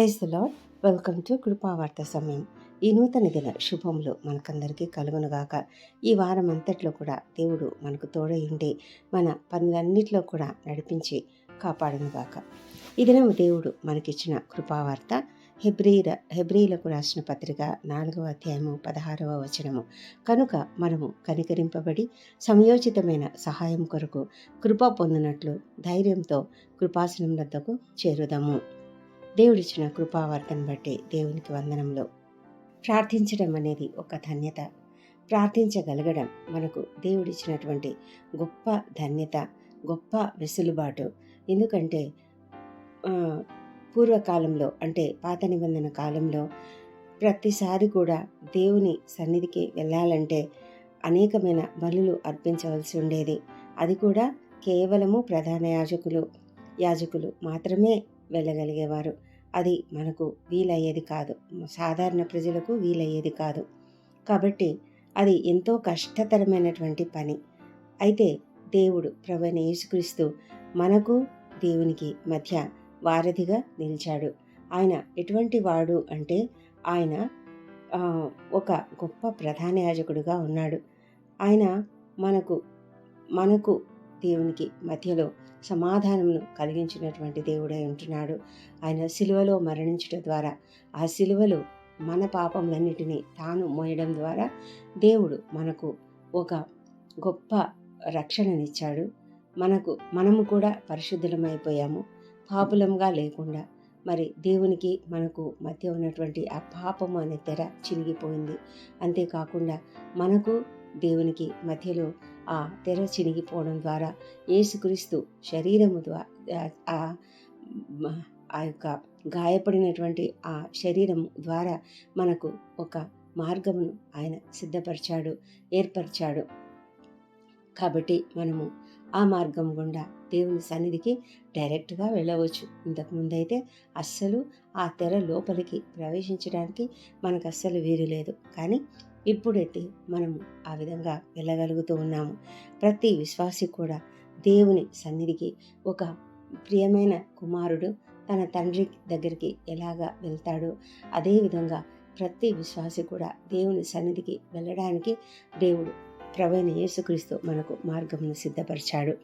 Praise lord welcome to కృపావార్త సమయం. ఈ నూతన దిన శుభములు మనకందరికీ కలుగునుగాక. ఈ వారం అంతట్లో కూడా దేవుడు మనకు తోడయుండి మన పనులన్నిటిలో కూడా నడిపించి కాపాడునుగాక. ఈ దినం దేవుడు మనకిచ్చిన కృపావార్త హెబ్రీల హెబ్రీలకు రాసిన పత్రిక నాలుగవ అధ్యాయము పదహారవ వచనము. కనుక మనము కనికరింపబడి సమయోచితమైన సహాయం కొరకు కృప పొందినట్లు ధైర్యంతో కృపాసనం వద్దకు చేరుదాము. దేవుడిచ్చిన కృపావర్తను బట్టి దేవునికి వందనంలో. ప్రార్థించడం అనేది ఒక ధన్యత. ప్రార్థించగలగడం మనకు దేవుడిచ్చినటువంటి గొప్ప ధన్యత గొప్ప వెసులుబాటు. ఎందుకంటే పూర్వకాలంలో అంటే పాత నిబంధన కాలంలో ప్రతిసారి కూడా దేవుని సన్నిధికి వెళ్ళాలంటే అనేకమైన బలులు అర్పించవలసి ఉండేది. అది కూడా కేవలము ప్రధాన యాజకులు యాజకులు మాత్రమే వెళ్ళగలిగేవారు. అది మనకు వీలయ్యేది కాదు. సాధారణ ప్రజలకు వీలయ్యేది కాదు. కాబట్టి అది ఎంతో కష్టతరమైనటువంటి పని. అయితే దేవుడు ప్రవణ యేసుక్రీస్తు మనకు దేవునికి మధ్య వారధిగా నిలిచాడు. ఆయన ఎటువంటి వాడు అంటే ఆయన ఒక గొప్ప ప్రధాన యాజకుడుగా ఉన్నాడు. ఆయన మనకు మనకు దేవునికి మధ్యలో సమాధానమును కలిగించినటువంటి దేవుడై ఉంటున్నాడు. ఆయన సిలువలో మరణించడం ద్వారా ఆ సిలువలో మన పాపములన్నిటినీ తాను మోయడం ద్వారా దేవుడు మనకు ఒక గొప్ప రక్షణనిచ్చాడు. మనకు మనము కూడా పరిశుద్ధులమైపోయాము. పాపులంగా లేకుండా మరి దేవునికి మనకు మధ్య ఉన్నటువంటి ఆ పాపము అనే తెర చినిగిపోయింది. అంతేకాకుండా మనకు దేవునికి మధ్యలో ఆ తెర చినిగిపోవడం ద్వారా యేసుక్రీస్తు శరీరము ద్వారా ఆ యొక్క గాయపడినటువంటి ఆ శరీరం ద్వారా మనకు ఒక మార్గమును ఆయన సిద్ధపరిచాడు ఏర్పరిచాడు. కాబట్టి మనము ఆ మార్గం గుండా దేవుని సన్నిధికి డైరెక్ట్గా వెళ్ళవచ్చు. ఇంతకుముందైతే అస్సలు ఆ తెర లోపలికి ప్రవేశించడానికి మనకు అస్సలు వీలు లేదు. కానీ ఇప్పుడైతే మనము ఆ విధంగా వెళ్ళగలుగుతూ ఉన్నాము. ప్రతి విశ్వాసి కూడా దేవుని సన్నిధికి ఒక ప్రియమైన కుమారుడు తన తండ్రి దగ్గరికి ఎలాగా వెళ్తాడో అదేవిధంగా ప్రతి విశ్వాసి కూడా దేవుని సన్నిధికి వెళ్ళడానికి దేవుడు ప్రవైన యేసుక్రీస్తు మనకు మార్గమును సిద్ధపరిచాడు.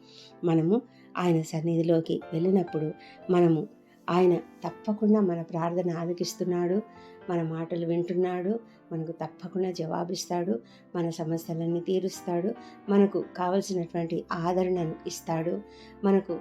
మనము ఆయన సన్నిధిలోకి వెళ్ళినప్పుడు మనము ఆయన తప్పకుండా మన ప్రార్థన ఆలకిస్తున్నాడు మన మాటలు వింటున్నాడు మనకు తప్పకుండా జవాబిస్తాడు మన సమస్యలన్నీ తీరుస్తాడు మనకు కావలసినటువంటి ఆదరణను ఇస్తాడు మనకు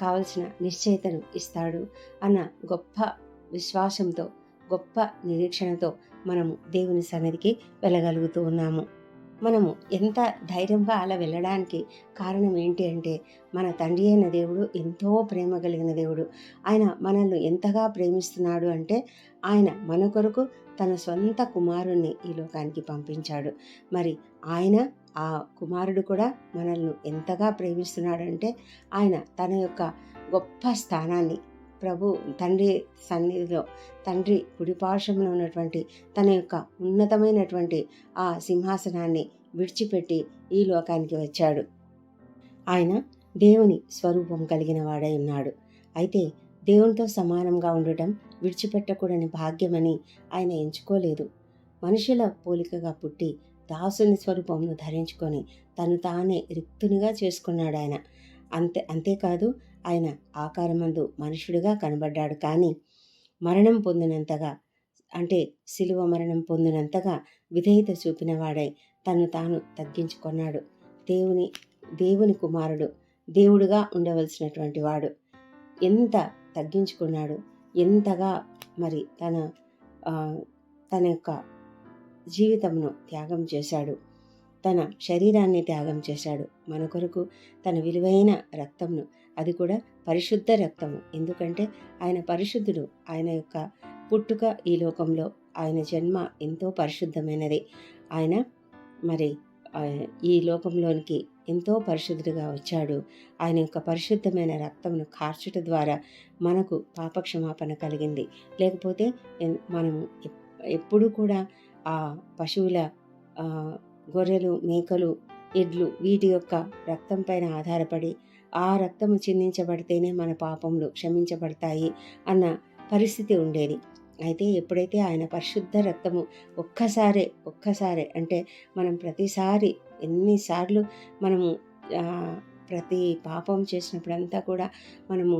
కావలసిన నిశ్చయితను ఇస్తాడు అన్న గొప్ప విశ్వాసంతో గొప్ప నిరీక్షణతో మనము దేవుని సన్నిధికి వెళ్ళగలుగుతూ ఉన్నాము. మనము ఎంత ధైర్యంగా అలా వెళ్ళడానికి కారణం ఏంటి అంటే మన తండ్రి అయిన దేవుడు ఎంతో ప్రేమ కలిగిన దేవుడు. ఆయన మనల్ని ఎంతగా ప్రేమిస్తున్నాడు అంటే ఆయన మన కొరకు తన సొంత కుమారుణ్ణి ఈ లోకానికి పంపించాడు. మరి ఆయన ఆ కుమారుడు కూడా మనల్ని ఎంతగా ప్రేమిస్తున్నాడంటే ఆయన తన యొక్క గొప్ప స్థానాన్ని ప్రభు తండ్రి సన్నిధిలో తండ్రి కుడిపార్శ్వంలో ఉన్నటువంటి తన యొక్క ఉన్నతమైనటువంటి ఆ సింహాసనాన్ని విడిచిపెట్టి ఈ లోకానికి వచ్చాడు. ఆయన దేవుని స్వరూపం కలిగిన వాడై ఉన్నాడు. అయితే దేవునితో సమానంగా ఉండటం విడిచిపెట్టకూడని భాగ్యమని ఆయన ఎంచుకోలేదు. మనుషుల పోలికగా పుట్టి దాసుని స్వరూపంను ధరించుకొని తను తానే రిక్తునిగా చేసుకున్నాడు ఆయన అంతే అంతేకాదు ఆయన ఆకారమందు మనుషుడిగా కనబడ్డాడు. కానీ మరణం పొందినంతగా అంటే శిలువ మరణం పొందినంతగా విధేయత చూపినవాడై తను తాను తగ్గించుకున్నాడు. దేవుని దేవుని కుమారుడు దేవుడుగా ఉండవలసినటువంటి వాడు. ఎంత తగ్గించుకున్నాడు ఎంతగా మరి తన తన యొక్క జీవితంను త్యాగం చేశాడు. తన శరీరాన్ని త్యాగం చేశాడు. మన కొరకు తన విలువైన రక్తంను అది కూడా పరిశుద్ధ రక్తము. ఎందుకంటే ఆయన పరిశుద్ధుడు ఆయన యొక్క పుట్టుక ఈ లోకంలో ఆయన జన్మ ఎంతో పరిశుద్ధమైనది. ఆయన మరి ఈ లోకంలోనికి ఎంతో పరిశుద్ధుడిగా వచ్చాడు. ఆయన యొక్క పరిశుద్ధమైన రక్తమును కార్చుట ద్వారా మనకు పాపక్షమాపణ కలిగింది. లేకపోతే మనము ఎప్పుడు కూడా ఆ పశువుల గొర్రెలు మేకలు ఎడ్లు వీటి యొక్క రక్తం పైన ఆధారపడి ఆ రక్తము చిందించబడితేనే మన పాపములు క్షమించబడతాయి అన్న పరిస్థితి ఉండేది. అయితే ఎప్పుడైతే ఆయన పరిశుద్ధ రక్తము ఒక్కసారే ఒక్కసారే అంటే మనం ప్రతిసారి ఎన్నిసార్లు మనము ప్రతి పాపం చేసినప్పుడంతా కూడా మనము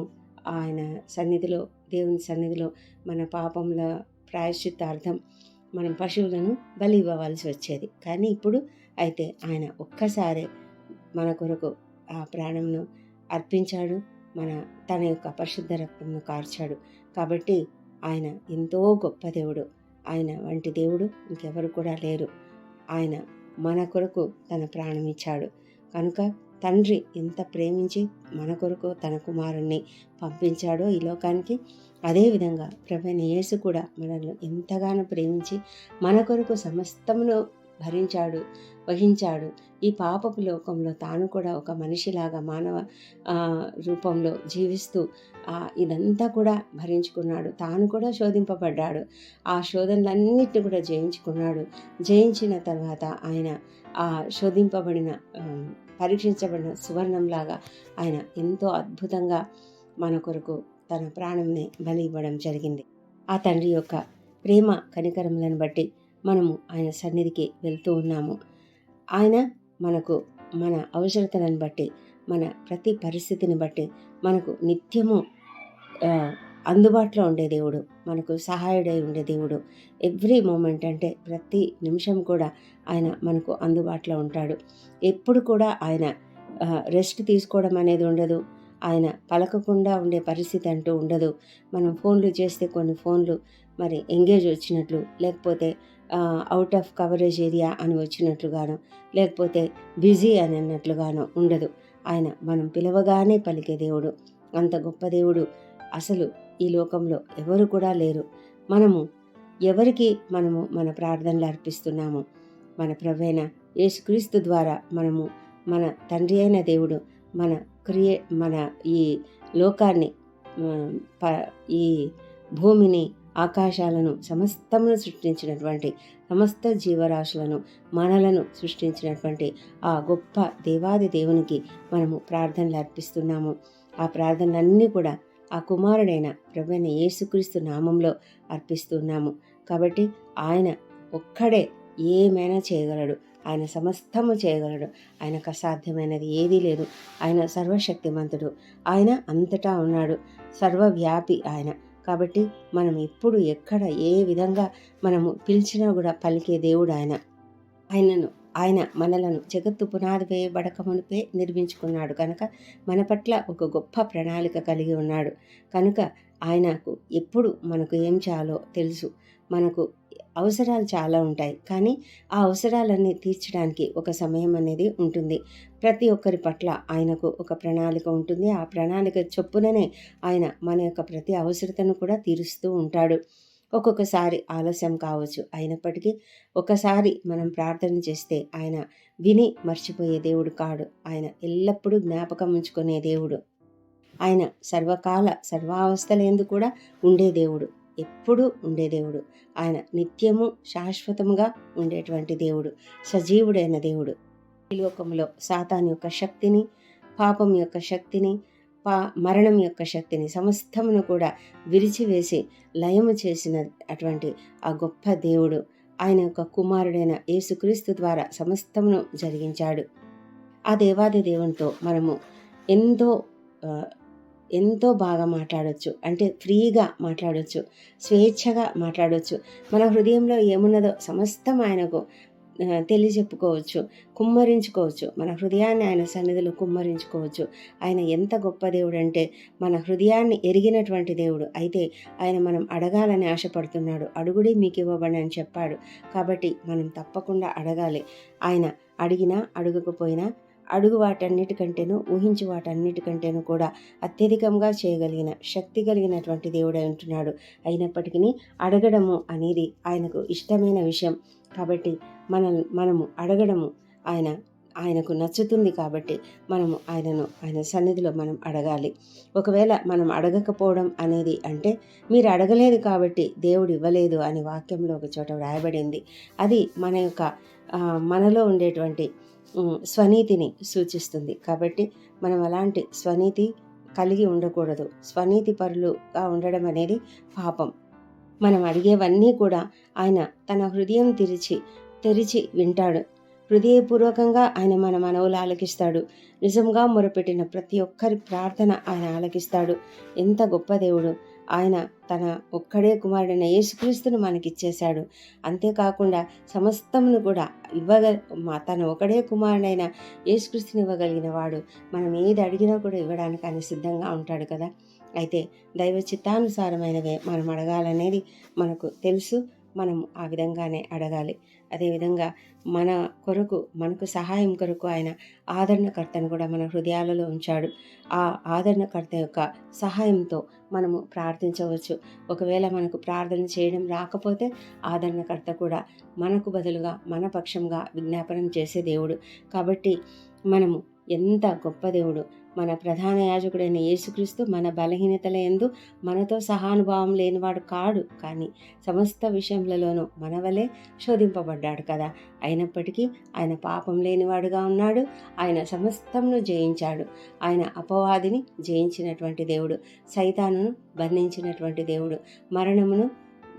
ఆయన సన్నిధిలో దేవుని సన్నిధిలో మన పాపముల ప్రాయశ్చిత్తార్థం మనం పశువులను బలి ఇవ్వవలసి వచ్చేది. కానీ ఇప్పుడు అయితే ఆయన ఒక్కసారే మన కొరకు ఆ ప్రాణంను అర్పించాడు. మన తన యొక్క పరిశుద్ధ రక్తంను కార్చాడు. కాబట్టి ఆయన ఎంతో గొప్ప దేవుడు. ఆయన వంటి దేవుడు ఇంకెవరు కూడా లేరు. ఆయన మన కొరకు తన ప్రాణం ఇచ్చాడు. కనుక తండ్రి ఎంత ప్రేమించి మన కొరకు తన కుమారుణ్ణి పంపించాడో ఈ లోకానికి అదేవిధంగా ప్రభైన యేసు కూడా మనల్ని ఎంతగానో ప్రేమించి మన కొరకు సమస్తమును భరించాడు వహించాడు. ఈ పాపపు లోకంలో తాను కూడా ఒక మనిషిలాగా మానవ రూపంలో జీవిస్తూ ఇదంతా కూడా భరించుకున్నాడు. తాను కూడా శోధింపబడ్డాడు. ఆ శోధనలన్నిటిని కూడా జయించుకున్నాడు. జయించిన తర్వాత ఆయన ఆ శోధింపబడిన పరీక్షించబడిన సువర్ణంలాగా ఆయన ఎంతో అద్భుతంగా మన కొరకు తన ప్రాణంని బలి ఇవ్వడం జరిగింది. ఆ తండ్రి యొక్క ప్రేమ కనికరములను బట్టి మనము ఆయన సన్నిధికి వెళ్తూ ఉన్నాము. ఆయన మనకు మన అవసరతలను బట్టి మన ప్రతి పరిస్థితిని బట్టి మనకు నిత్యము అందుబాటులో ఉండే దేవుడు మనకు సహాయుడై ఉండే దేవుడు. ఎవ్రీ మూమెంట్ అంటే ప్రతి నిమిషం కూడా ఆయన మనకు అందుబాటులో ఉంటాడు. ఎప్పుడు కూడా ఆయన రెస్ట్ తీసుకోవడం అనేది ఉండదు. ఆయన పలకకుండా ఉండే పరిస్థితి అంటూ ఉండదు. మనం ఫోన్లు చేస్తే కొన్ని ఫోన్లు మరి ఎంగేజ్ వచ్చినట్లు లేకపోతే అవుట్ ఆఫ్ కవరేజ్ ఏరియా అని వచ్చినట్లుగాను లేకపోతే బిజీ అని అన్నట్లుగాను ఉండదు. ఆయన మనం పిలవగానే పలికే దేవుడు. అంత గొప్ప దేవుడు అసలు ఈ లోకంలో ఎవరు కూడా లేరు. మనము ఎవరికి మనము మన ప్రార్థనలు అర్పిస్తున్నాము? మన ప్రవేణ యేసుక్రీస్తు ద్వారా మనము మన తండ్రి అయిన దేవుడు మన క్రియ మన ఈ లోకాన్ని ప- ఈ భూమిని ఆకాశాలను సమస్తమును సృష్టించినటువంటి సమస్త జీవరాశులను మనలను సృష్టించినటువంటి ఆ గొప్ప దేవాది దేవునికి మనము ప్రార్థనలు అర్పిస్తున్నాము. ఆ ప్రార్థనలన్నీ కూడా ఆ కుమారుడైన ప్రభుని యేసుక్రీస్తు నామంలో అర్పిస్తున్నాము. కాబట్టి ఆయన ఒక్కడే ఏమైనా చేయగలడు. ఆయన సమస్తము చేయగలడు. ఆయనకు అసాధ్యమైనది ఏదీ లేదు. ఆయన సర్వశక్తిమంతుడు. ఆయన అంతటా ఉన్నాడు. సర్వవ్యాపి ఆయన. కాబట్టి మనం ఎప్పుడు ఎక్కడ ఏ విధంగా మనము పిలిచినా కూడా పలికే దేవుడు ఆయన. ఆయనను ఆయన మనలను జగత్తు పునాది వేయబడక మునిపే నిర్మించుకున్నాడు. కనుక మన పట్ల ఒక గొప్ప ప్రణాళిక కలిగి ఉన్నాడు. కనుక ఆయనకు ఎప్పుడు మనకు ఏం చేయాలో తెలుసు. మనకు అవసరాలు చాలా ఉంటాయి. కానీ ఆ అవసరాలన్నీ తీర్చడానికి ఒక సమయం అనేది ఉంటుంది. ప్రతి ఒక్కరి పట్ల ఆయనకు ఒక ప్రణాళిక ఉంటుంది. ఆ ప్రణాళిక చొప్పుననే ఆయన మన యొక్క ప్రతి అవసరతను కూడా తీరుస్తూ ఉంటాడు. ఒక్కొక్కసారి ఆలస్యం కావచ్చు. అయినప్పటికీ ఒకసారి మనం ప్రార్థన చేస్తే ఆయన విని మర్చిపోయే దేవుడు కాడు. ఆయన ఎల్లప్పుడూ జ్ఞాపకం ఉంచుకునే దేవుడు. ఆయన సర్వకాల సర్వావస్థలందు కూడా ఉండే దేవుడు. ఎప్పుడూ ఉండే దేవుడు. ఆయన నిత్యము శాశ్వతముగా ఉండేటువంటి దేవుడు. సజీవుడైన దేవుడు. ఈ లోకంలో సాతాన్ యొక్క శక్తిని పాపం యొక్క శక్తిని పా మరణం యొక్క శక్తిని సమస్తమును కూడా విరిచివేసి లయము చేసిన అటువంటి ఆ గొప్ప దేవుడు ఆయన యొక్క కుమారుడైన యేసుక్రీస్తు ద్వారా సమస్తమును జరిగించాడు. ఆ దేవాది దేవునితో మనము ఎంతో ఎంతో బాగా మాట్లాడవచ్చు అంటే ఫ్రీగా మాట్లాడవచ్చు స్వేచ్ఛగా మాట్లాడవచ్చు మన హృదయంలో ఏమున్నదో సమస్తం ఆయనకు తెలియజెప్పుకోవచ్చు కుమ్మరించుకోవచ్చు. మన హృదయాన్ని ఆయన సన్నిధిలో కుమ్మరించుకోవచ్చు. ఆయన ఎంత గొప్ప దేవుడు అంటే మన హృదయాన్ని ఎరిగినటువంటి దేవుడు. అయితే ఆయన మనం అడగాలని ఆశపడుతున్నాడు. అడుగుడి మీకు ఇవ్వబడి అని చెప్పాడు. కాబట్టి మనం తప్పకుండా అడగాలి. ఆయన అడిగినా అడగకపోయినా అడుగు వాటన్నిటికంటేను ఊహించి వాటన్నిటికంటేను కూడా అత్యధికంగా చేయగలిగిన శక్తి కలిగినటువంటి దేవుడు అంటున్నాడు అయినప్పటికీ అడగడము అనేది ఆయనకు ఇష్టమైన విషయం. కాబట్టి మన మనము అడగడము ఆయన ఆయనకు నచ్చుతుంది కాబట్టి మనము ఆయనను ఆయన సన్నిధిలో మనం అడగాలి. ఒకవేళ మనం అడగకపోవడం అనేది అంటే మీరు అడగలేదు కాబట్టి దేవుడు ఇవ్వలేదు అని వాక్యంలో ఒక చోట వ్రాయబడింది. అది మన యొక్క మనలో ఉండేటువంటి స్వనీతిని సూచిస్తుంది. కాబట్టి మనం అలాంటి స్వనీతి కలిగి ఉండకూడదు. స్వనీతి పరులుగా ఉండడం అనేది పాపం. మనం అడిగేవన్నీ కూడా ఆయన తన హృదయం తెరిచి తెరిచి వింటాడు. హృదయపూర్వకంగా ఆయన మన మనవులు ఆలకిస్తాడు. నిజంగా మొరపెట్టిన ప్రతి ఒక్కరి ప్రార్థన ఆయన ఆలకిస్తాడు. ఎంత గొప్ప దేవుడు. ఆయన తన ఒక్కడే కుమారుడైన యేసుక్రీస్తును మనకిచ్చేశాడు. అంతేకాకుండా సమస్తమును కూడా ఇవ్వగ మా తన ఒకడే కుమారుడైన యేసుక్రీస్తుని ఇవ్వగలిగిన వాడు మనం ఏది అడిగినా కూడా ఇవ్వడానికి ఆయన సిద్ధంగా ఉంటాడు కదా. అయితే దైవ చిత్తానుసారమైనవే మనం అడగాలనేది మనకు తెలుసు. మనం ఆ విధంగానే అడగాలి. అదేవిధంగా మన కొరకు మనకు సహాయం కొరకు ఆయన ఆదరణకర్తను కూడా మన హృదయాలలో ఉంచాడు. ఆ ఆదరణకర్త యొక్క సహాయంతో మనము ప్రార్థించవచ్చు. ఒకవేళ మనకు ప్రార్థన చేయడం రాకపోతే ఆదరణకర్త కూడా మనకు బదులుగా మన పక్షంగా విజ్ఞాపనం చేసే దేవుడు. కాబట్టి మనము ఎంత గొప్ప దేవుడు. మన ప్రధాన యాజకుడైన యేసుక్రీస్తు మన బలహీనతల ఎందు మనతో సహానుభావం లేనివాడు కాడు. కానీ సమస్త విషయములలోనూ మన వలె శోధింపబడ్డాడు కదా. అయినప్పటికీ ఆయన పాపం లేనివాడుగా ఉన్నాడు. ఆయన సమస్తమును జయించాడు. ఆయన అపవాదిని జయించినటువంటి దేవుడు. సైతానును బంధించినటువంటి దేవుడు. మరణమును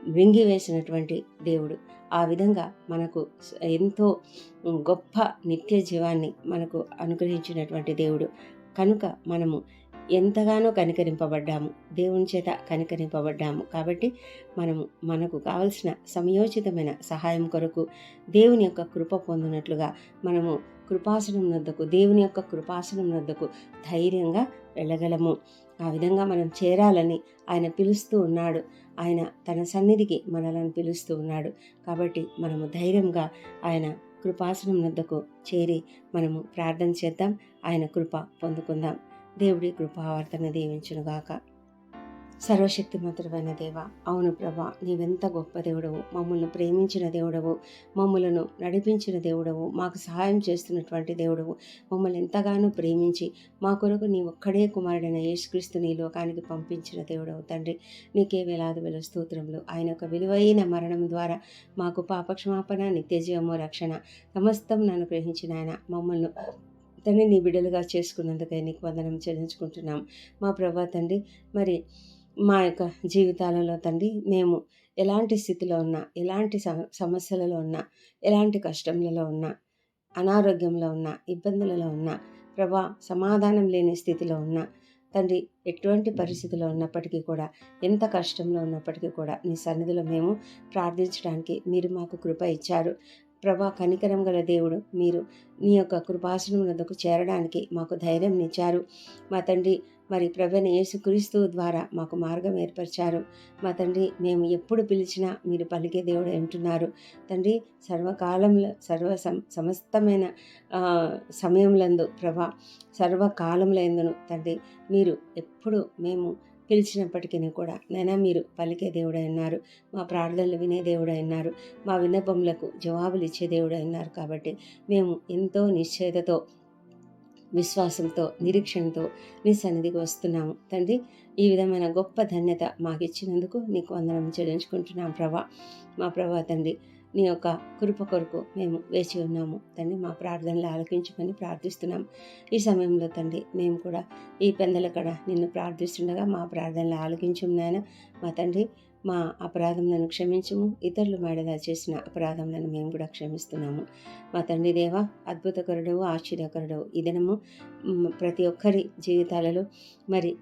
వింగివేసినటువంటి దేవుడు. ఆ విధంగా మనకు ఎంతో గొప్ప నిత్య జీవాన్ని మనకు అనుగ్రహించినటువంటి దేవుడు. కనుక మనము ఎంతగానో కనికరింపబడ్డాము దేవుని చేత కనికరింపబడ్డాము కాబట్టి మనము మనకు కావలసిన సమయోచితమైన సహాయం కొరకు దేవుని యొక్క కృప పొందినట్లుగా మనము కృపాసనం వద్దకు దేవుని యొక్క కృపాసనం వద్దకు ధైర్యంగా వెళ్ళగలము. ఆ విధంగా మనం చేరాలని ఆయన పిలుస్తూ ఉన్నాడు. ఆయన తన సన్నిధికి మనలను పిలుస్తూ ఉన్నాడు. కాబట్టి మనము ధైర్యంగా ఆయన కృపాసనం వద్దకు చేరి మనము ప్రార్థన చేద్దాం. ఆయన కృప పొందుకుందాం. దేవుడి కృపావర్తన దీవించునుగాక. సర్వశక్తిమంతుడైన దేవ అవును ప్రభా నీవెంత గొప్ప దేవుడవు. మమ్మల్ని ప్రేమించిన దేవుడవు. మమ్మలను నడిపించిన దేవుడవు. మాకు సహాయం చేస్తున్నటువంటి దేవుడవు. మమ్మల్ని ఎంతగానో ప్రేమించి మా కొరకు నీ ఒక్కడే కుమారుడైన యేసుక్రీస్తు నీ లోకానికి పంపించిన దేవుడవు తండ్రి. నీకే వేలాది వేల స్తోత్రములు. ఆయన యొక్క విలువైన మరణం ద్వారా మాకు పాపక్షమాపణ నిత్యజీవము రక్షణ సమస్తం నన్ను గ్రహించిన ఆయన. మమ్మల్ని తండ్రి నీ బిడ్డలుగా చేసుకున్నందుకై నీకు వందనం చెల్లించుకుంటున్నాం. మా ప్రభా తండ్రి మరి మా యొక్క జీవితాలలో తండ్రి మేము ఎలాంటి స్థితిలో ఉన్నా ఎలాంటి సమస్యలలో ఉన్నా ఎలాంటి కష్టములలో ఉన్నా అనారోగ్యంలో ఉన్నా ఇబ్బందులలో ఉన్నా ప్రభా సమాధానం లేని స్థితిలో ఉన్నా తండ్రి ఎటువంటి పరిస్థితిలో ఉన్నప్పటికీ కూడా ఎంత కష్టంలో ఉన్నప్పటికీ కూడా నీ సన్నిధిలో మేము ప్రార్థించడానికి మీరు మాకు కృప ఇచ్చారు. ప్రభా కనికరం గల దేవుడు మీరు మీ యొక్క కృపాసనం వద్దకు చేరడానికి మాకు ధైర్యం ఇచ్చారు. మా తండ్రి మరి ప్రభుని యేసుక్రీస్తు ద్వారా మాకు మార్గం ఏర్పరిచారు. మా తండ్రి మేము ఎప్పుడు పిలిచినా మీరు పలికే దేవుడు అంటున్నారు. తండ్రి సర్వకాలంలో సర్వ సమస్తమైన సమయంలందు ప్రభా సర్వకాలంలో తండ్రి మీరు ఎప్పుడు మేము పిలిచినప్పటికీ కూడా నైనా మీరు పలికే దేవుడై ఉన్నారు మా ప్రార్థనలు వినే దేవుడై ఉన్నారు మా విన్నపములకు జవాబులు ఇచ్చే దేవుడై ఉన్నారు కాబట్టి మేము ఎంతో నిశ్చయతతో విశ్వాసంతో నిరీక్షణతో నీ సన్నిధికి వస్తున్నాము. తండ్రి ఈ విధమైన గొప్ప ధన్యత మాకు ఇచ్చినందుకు నీకు వందనం చెల్లించుకుంటున్నాం ప్రభా. మా ప్రభా తండ్రి నీ యొక్క కృప కొరకు మేము వేచి ఉన్నాము. తండ్రి మా ప్రార్థనలు ఆలకించుకొని ప్రార్థిస్తున్నాం. ఈ సమయంలో తండ్రి మేము కూడా ఈ పెందల కడ నిన్ను ప్రార్థిస్తుండగా మా ప్రార్థనలు ఆలకించమునాయన మా తండ్రి మా అపరాధములను క్షమించము. ఇతరులు మేడదా చేసిన అపరాధములను మేము కూడా క్షమిస్తున్నాము. మా తండ్రి దేవ అద్భుతకరుడవు ఆశ్చర్యకరుడవు. ఈ దినము ప్రతి ఒక్కరి జీవితాలలో మరి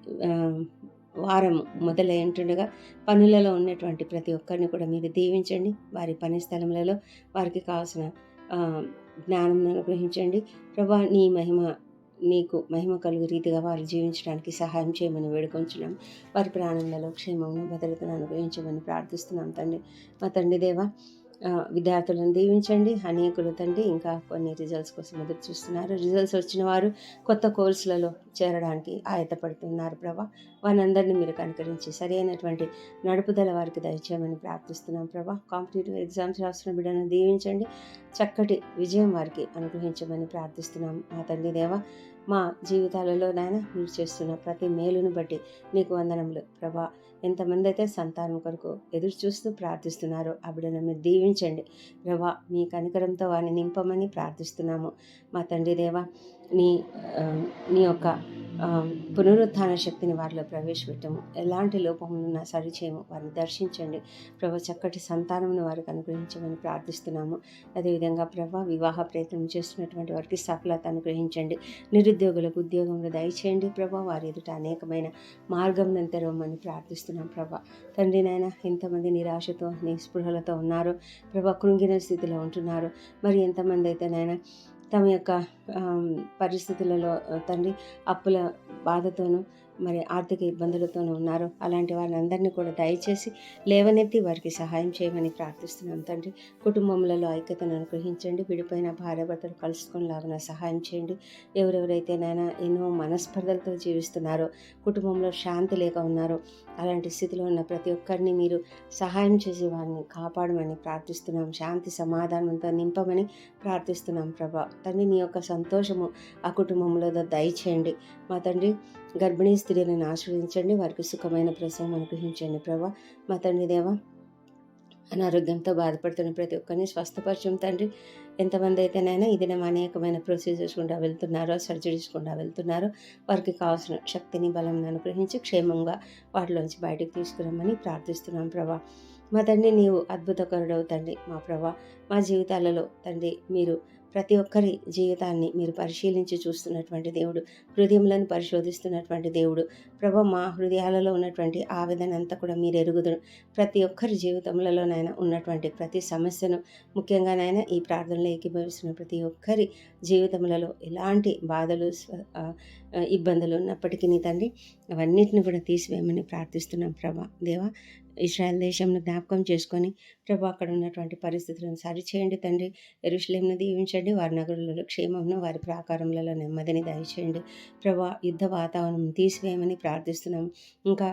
వారం మొదలైంటుండగా పనులలో ఉన్నటువంటి ప్రతి ఒక్కరిని కూడా మీరు దీవించండి. వారి పని స్థలములలో వారికి కావాల్సిన జ్ఞానం అనుగ్రహించండి. ప్రభా నీ మహిమ నీకు మహిమ కలుగు రీతిగా వారు జీవించడానికి సహాయం చేయమని వేడుకొంచున్నాం. వారి ప్రాణంలో క్షేమమును భద్రతను అనుగ్రహించమని ప్రార్థిస్తున్నాం తండ్రి. మా తండ్రి దేవ విద్యార్థులను దీవించండి అనేకులు తండ్రి ఇంకా కొన్ని రిజల్ట్స్ కోసం ఎదురు చూస్తున్నారు. రిజల్ట్స్ వచ్చిన వారు కొత్త కోర్సులలో చేరడానికి ఆయతపడుతున్నారు ప్రభా. వారందరినీ మీరు కనుకరించి సరైనటువంటి నడుపుదల వారికి దయచేయమని ప్రార్థిస్తున్నాం ప్రభా. కాంపిటేటివ్ ఎగ్జామ్స్ రాస్తున్న బిడ్డను దీవించండి. చక్కటి విజయం వారికి అనుగ్రహించమని ప్రార్థిస్తున్నాం. మా తండ్రి దేవ మా జీవితాలలో నాయన మీరు చేస్తున్న ప్రతి మేలును బట్టి నీకు వందనములు ప్రభా. ఎంతమంది అయితే సంతానం కొరకు ఎదురు చూస్తూ ప్రార్థిస్తున్నారో ఆ మీరు దీవించండి. ప్రభా మీ కనికరంతో వారిని నింపమని ప్రార్థిస్తున్నాము. మా తండ్రి దేవ నీ నీ యొక్క పునరుత్థాన శక్తిని వారిలో ప్రవేశపెట్టము. ఎలాంటి లోపములున్నా సరిచేయము. వారిని దర్శించండి. ప్రభా చక్కటి సంతానమును వారికి అనుగ్రహించమని ప్రార్థిస్తున్నాము. అదేవిధంగా ప్రభా వివాహ ప్రయత్నం చేస్తున్నటువంటి వారికి సఫలత అనుగ్రహించండి. నిరుద్యోగులకు ఉద్యోగంలో దయచేయండి ప్రభా. వారి ఎదుట అనేకమైన మార్గం తెరవమని ప్రార్థిస్తున్నాం ప్రభా. తండ్రి నాయన ఎంతమంది నిరాశతో నిస్పృహలతో ఉన్నారో ప్రభా కృంగిన స్థితిలో ఉంటున్నారు. మరి ఎంతమంది అయితే నాయన తమ యొక్క పరిస్థితులలో తండ్రి అప్పుల బాధతోనూ మరి ఆర్థిక ఇబ్బందులతోనే ఉన్నారు అలాంటి వాళ్ళందరినీ కూడా దయచేసి లేవనెత్తి వారికి సహాయం చేయమని ప్రార్థిస్తున్నాం తండ్రి. కుటుంబంలో ఐక్యతను అనుగ్రహించండి. విడిపోయిన భార్యాభర్తలు లాగిన సహాయం చేయండి. ఎవరెవరైతే నైనా ఎన్నో మనస్పర్ధలతో జీవిస్తున్నారో కుటుంబంలో శాంతి లేక ఉన్నారో అలాంటి స్థితిలో ఉన్న ప్రతి ఒక్కరిని మీరు సహాయం చేసి వారిని కాపాడమని ప్రార్థిస్తున్నాం. శాంతి సమాధానంతో నింపమని ప్రార్థిస్తున్నాం ప్రభా. తండ్రి నీ యొక్క సంతోషము ఆ కుటుంబంలో దయచేయండి మా తండ్రి గర్భిణీ స్త్రీలను ఆశ్రయించండి. వారికి సుఖమైన ప్రసవం అనుగ్రహించండి. ప్రభా మా తండ్రి దేవ అనారోగ్యంతో బాధపడుతున్న ప్రతి ఒక్కరిని స్వస్థపరచం తండ్రి. ఎంతమంది అయితేనైనా ఇది అనేకమైన ప్రొసీజర్స్ గుండా వెళ్తున్నారో సర్జరీస్ గుండా వెళ్తున్నారో వారికి కావాల్సిన శక్తిని బలం అనుగ్రహించి క్షేమంగా వాటిలోంచి బయటకు తీసుకురమ్మని ప్రార్థిస్తున్నాం ప్రభా. మా తండ్రి నీవు అద్భుతకరుడవు తండ్రి. మా ప్రభా మా జీవితాలలో తండ్రి మీరు ప్రతి ఒక్కరి జీవితాన్ని మీరు పరిశీలించి చూస్తున్నటువంటి దేవుడు హృదయములను పరిశోధిస్తున్నటువంటి దేవుడు ప్రభు మా హృదయాలలో ఉన్నటువంటి ఆవేదన అంతా కూడా మీరు ఎరుగుదురు. ప్రతి ఒక్కరి జీవితంలోనైనా ఉన్నటువంటి ప్రతి సమస్యను ముఖ్యంగానైనా ఈ ప్రార్థనలో ఏకీభవిస్తున్న ప్రతి ఒక్కరి జీవితములలో ఎలాంటి బాధలు ఇబ్బందులు ఉన్నప్పటికీ నీ తండ్రి అవన్నిటిని కూడా తీసివేయమని ప్రార్థిస్తున్నాం ప్రభా. దేవా ఇస్రాయల్ దేశంను జ్ఞాపకం చేసుకొని ప్రభా అక్కడ ఉన్నటువంటి పరిస్థితులను సరిచేయండి తండ్రి. ఎరుషలేంను దీవించండి వారి నగరులలో క్షేమంను వారి ప్రాకారములలో నెమ్మదిని దయచేయండి. ప్రభా యుద్ధ వాతావరణం తీసివేయమని ప్రార్థిస్తున్నాం. ఇంకా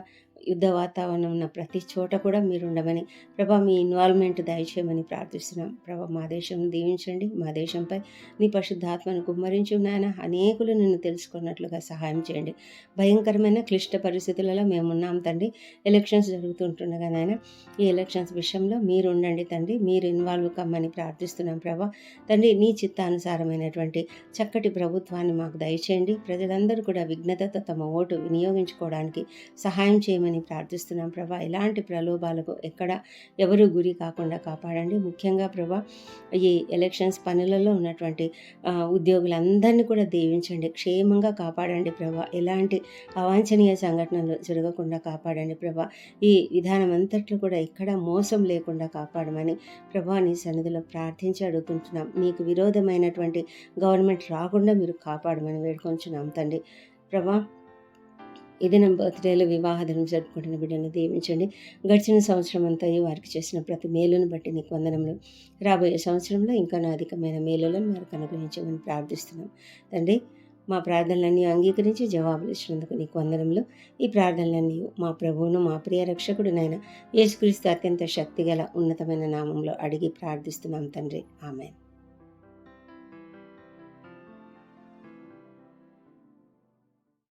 యుద్ధ వాతావరణం ఉన్న ప్రతి చోట కూడా మీరు ఉండమని ప్రభా మీ ఇన్వాల్వ్మెంట్ దయచేయమని ప్రార్థిస్తున్నాం. ప్రభా మా దేశం దీవించండి. మా దేశంపై నీ పరిశుద్ధాత్మను కుమ్మరించి నాయన. అనేకులు నిన్ను తెలుసుకున్నట్లుగా సహాయం చేయండి. భయంకరమైన క్లిష్ట పరిస్థితులలో మేము ఉన్నాం తండ్రి. ఎలక్షన్స్ జరుగుతుంటుండగా నాయన ఈ ఎలక్షన్స్ విషయంలో మీరు ఉండండి తండ్రి. మీరు ఇన్వాల్వ్ కమ్మని ప్రార్థిస్తున్నాం ప్రభా. తండ్రి నీ చిత్తానుసారమైనటువంటి చక్కటి ప్రభుత్వాన్ని మాకు దయచేయండి. ప్రజలందరూ కూడా విఘ్నతతో తమ ఓటు వినియోగించుకోవడానికి సహాయం చేయమని ప్రార్థిస్తున్నాం ప్రభా. ఇలాంటి ప్రలోభాలకు ఎక్కడ ఎవరు గురి కాకుండా కాపాడండి. ముఖ్యంగా ప్రభా ఈ ఎలక్షన్స్ పనులలో ఉన్నటువంటి ఉద్యోగులందరినీ కూడా దీవించండి. క్షేమంగా కాపాడండి ప్రభా. ఎలాంటి అవాంఛనీయ సంఘటనలు జరగకుండా కాపాడండి ప్రభా. ఈ విధానం అంతట్లో కూడా ఎక్కడ మోసం లేకుండా కాపాడమని ప్రభా నీ సన్నిధిలో ప్రార్థించి అడుగుతుంటున్నాం. మీకు విరోధమైనటువంటి గవర్నమెంట్ రాకుండా మీరు కాపాడమని వేడుకొంచున్నాం తండ్రి. ప్రభా ఇది నా బర్త్డేలో వివాహ దినం జరుపుకుంటున్న బిడ్డను దీవించండి. గడిచిన సంవత్సరం అంతా వారికి చేసిన ప్రతి మేలును బట్టి నీకు వందనములు. రాబోయే సంవత్సరంలో ఇంకా నా అధికమైన మేలులను వారికి అనుగ్రహించమని ప్రార్థిస్తున్నాం. తండ్రి మా ప్రార్థనలన్నీ అంగీకరించి జవాబులు ఇచ్చినందుకు నీకు వందనములు. ఈ ప్రార్థనలన్నీ మా ప్రభువును మా ప్రియ రక్షకుడునైన యేసుక్రీస్తు అత్యంత శక్తిగల ఉన్నతమైన నామంలో అడిగి ప్రార్థిస్తున్నాం తండ్రి. ఆమె